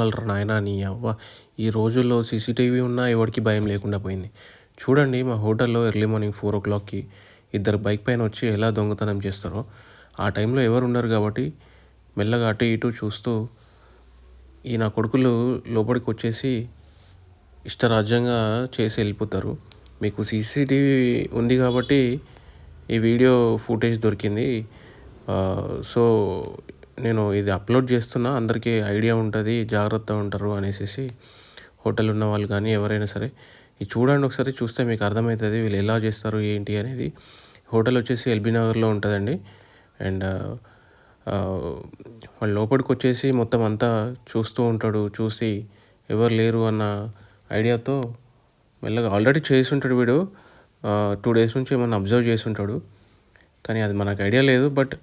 గలరా నాయనా నీ అవ్వ ఈ రోజుల్లో సీసీటీవీ ఉన్నా ఎవరికి భయం లేకుండా పోయింది. చూడండి మా హోటల్లో ఎర్లీ మార్నింగ్ ఫోర్ ఓ క్లాక్కి ఇద్దరు బైక్ పైన వచ్చి ఎలా దొంగతనం చేస్తారో. ఆ టైంలో ఎవరు ఉండరు కాబట్టి మెల్లగా అటు ఇటు చూస్తూ ఈ నా కొడుకులు లోపలికి వచ్చేసి ఇష్టరాజ్యంగా చేసి వెళ్ళిపోతారు. మీకు సీసీటీవీ ఉంది కాబట్టి ఈ వీడియో ఫుటేజ్ దొరికింది. సో నేను ఇది అప్లోడ్ చేస్తున్నా అందరికీ ఐడియా ఉంటుంది జాగ్రత్త ఉంటారు అనేసి హోటల్ ఉన్న వాళ్ళు కానీ ఎవరైనా సరే ఇది చూడండి ఒకసారి చూస్తే మీకు అర్థమవుతుంది వీళ్ళు ఎలా చేస్తారు ఏంటి అనేది. హోటల్ వచ్చేసి ఎల్బీ నగర్లో ఉంటుందండి. అండ్ వాళ్ళ uh, uh, లోపలికి వచ్చేసి మొత్తం అంతా చూస్తూ ఉంటాడు చూసి ఎవరు లేరు అన్న ఐడియాతో మెల్లగా ఆల్రెడీ చేసి ఉంటాడు వీడు. Uh, టూ డేస్ నుంచి ఏమన్నా అబ్జర్వ్ చేసి ఉంటాడు. కానీ అది మనకు ఐడియా లేదు బట్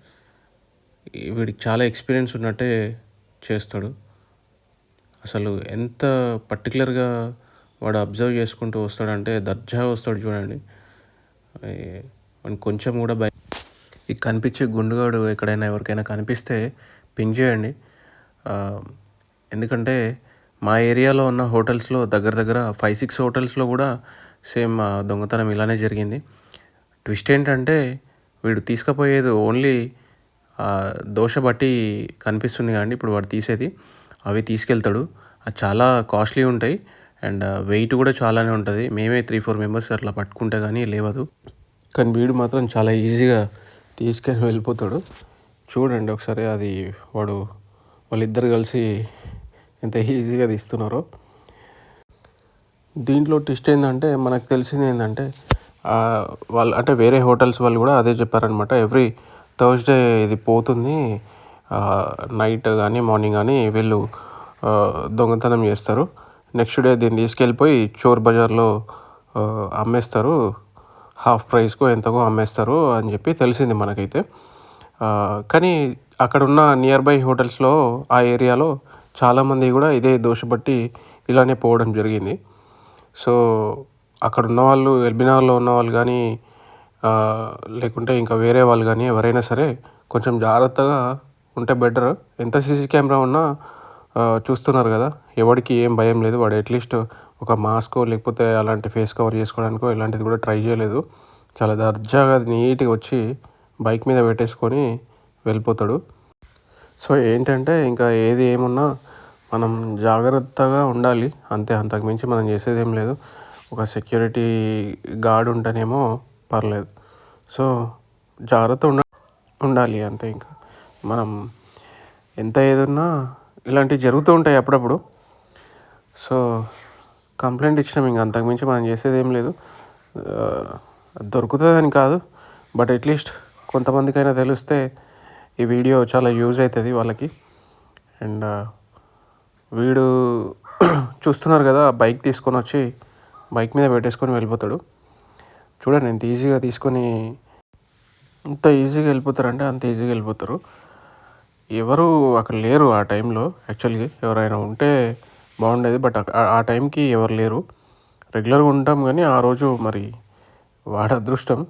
వీడికి చాలా ఎక్స్పీరియన్స్ ఉన్నట్టే చేస్తాడు. అసలు ఎంత పర్టికులర్గా వాడు అబ్జర్వ్ చేసుకుంటూ వస్తాడంటే దర్జా వస్తాడు చూడండి. మనకి కొంచెం కూడా భయం. ఈ కనిపించే గుండుగాడు ఎక్కడైనా ఎవరికైనా కనిపిస్తే పింగ్ చేయండి. ఎందుకంటే మా ఏరియాలో ఉన్న హోటల్స్లో దగ్గర దగ్గర ఫైవ్ సిక్స్ హోటల్స్లో కూడా సేమ్ దొంగతనం ఇలానే జరిగింది. ట్విస్ట్ ఏంటంటే వీడు తీసుకుపోయేది ఓన్లీ దోశ బట్టి కనిపిస్తుంది కానీ ఇప్పుడు వాడు తీసేది. అవి తీసుకెళ్తాడు. అది చాలా కాస్ట్లీ ఉంటాయి. అండ్ వెయిట్ కూడా చాలానే ఉంటుంది. మేమే త్రీ ఫోర్ మెంబర్స్ అట్లా పట్టుకుంటే కానీ లేవదు. కానీ వీడు మాత్రం చాలా ఈజీగా తీసుకొని వెళ్ళిపోతాడు. చూడండి ఒకసారి అది వాడు వాళ్ళిద్దరు కలిసి ఎంత ఈజీగా తీస్తున్నారో. దీంట్లో ట్విస్ట్ ఏంటంటే మనకు తెలిసింది ఏంటంటే వాళ్ళు అంటే వేరే హోటల్స్ వాళ్ళు కూడా అదే చెప్పారనమాట ఎవ్రీ థర్స్డే ఇది పోతుంది. నైట్ కానీ మార్నింగ్ కానీ వీళ్ళు దొంగతనం చేస్తారు. నెక్స్ట్ డే దీన్ని తీసుకెళ్ళిపోయి చోర్ బజార్లో అమ్మేస్తారు. హాఫ్ ప్రైస్కో ఎంతకో అమ్మేస్తారు అని చెప్పి తెలిసింది మనకైతే. కానీ అక్కడ ఉన్న నియర్ బై హోటల్స్లో ఆ ఏరియాలో చాలామంది కూడా ఇదే దోషపట్టి ఇలానే పోవడం జరిగింది. సో అక్కడ ఉన్న వాళ్ళు ఎల్బీనగర్లో ఉన్న వాళ్ళు కానీ లేకుంటే ఇంకా వేరే వాళ్ళు కానీ ఎవరైనా సరే కొంచెం జాగ్రత్తగా ఉంటే బెటర్. ఎంత సీసీ కెమెరా ఉన్నా చూస్తున్నారు కదా ఎవడికి ఏం భయం లేదు. వాడు అట్లీస్ట్ ఒక మాస్క్ లేకపోతే అలాంటి ఫేస్ కవర్ చేసుకోవడానికో ఇలాంటిది కూడా ట్రై చేయలేదు. చాలా దర్జాగా నీట్గా వచ్చి బైక్ మీద పెట్టేసుకొని వెళ్ళిపోతాడు. సో ఏంటంటే ఇంకా ఏది ఏమున్నా మనం జాగ్రత్తగా ఉండాలి. అంతే అంతకు మించి మనం చేసేది ఏం లేదు. ఒక సెక్యూరిటీ గార్డ్ ఉంటేనేమో పర్లేదు. సో జాగ్రత్త ఉండ ఉండాలి అంతే ఇంకా. మనం ఎంత ఏదున్నా ఇలాంటివి జరుగుతూ ఉంటాయి అప్పుడప్పుడు. సో కంప్లైంట్ ఇచ్చినాం ఇంకా అంతకుమించి మనం చేసేది ఏం లేదు దొరుకుతుందని కాదు. బట్ అట్లీస్ట్ కొంతమందికైనా తెలిస్తే ఈ వీడియో చాలా యూజ్ అవుతుంది వాళ్ళకి. అండ్ వీడు చూస్తున్నారు కదా బైక్ తీసుకొని వచ్చి బైక్ మీద పెట్టేసుకొని వెళ్ళిపోతాడు. చూడండి ఎంత ఈజీగా తీసుకొని ఎంత ఈజీగా వెళ్ళిపోతారంటే అంత ఈజీగా వెళ్ళిపోతారు. ఎవరు అక్కడ లేరు ఆ టైంలో యాక్చువల్గా ఎవరైనా ఉంటే బాగుండేది బట్ ఆ- టైంకి ఎవరు లేరు. రెగ్యులర్గా ఉంటాం కానీ ఆ రోజు మరి వాడ అదృష్టం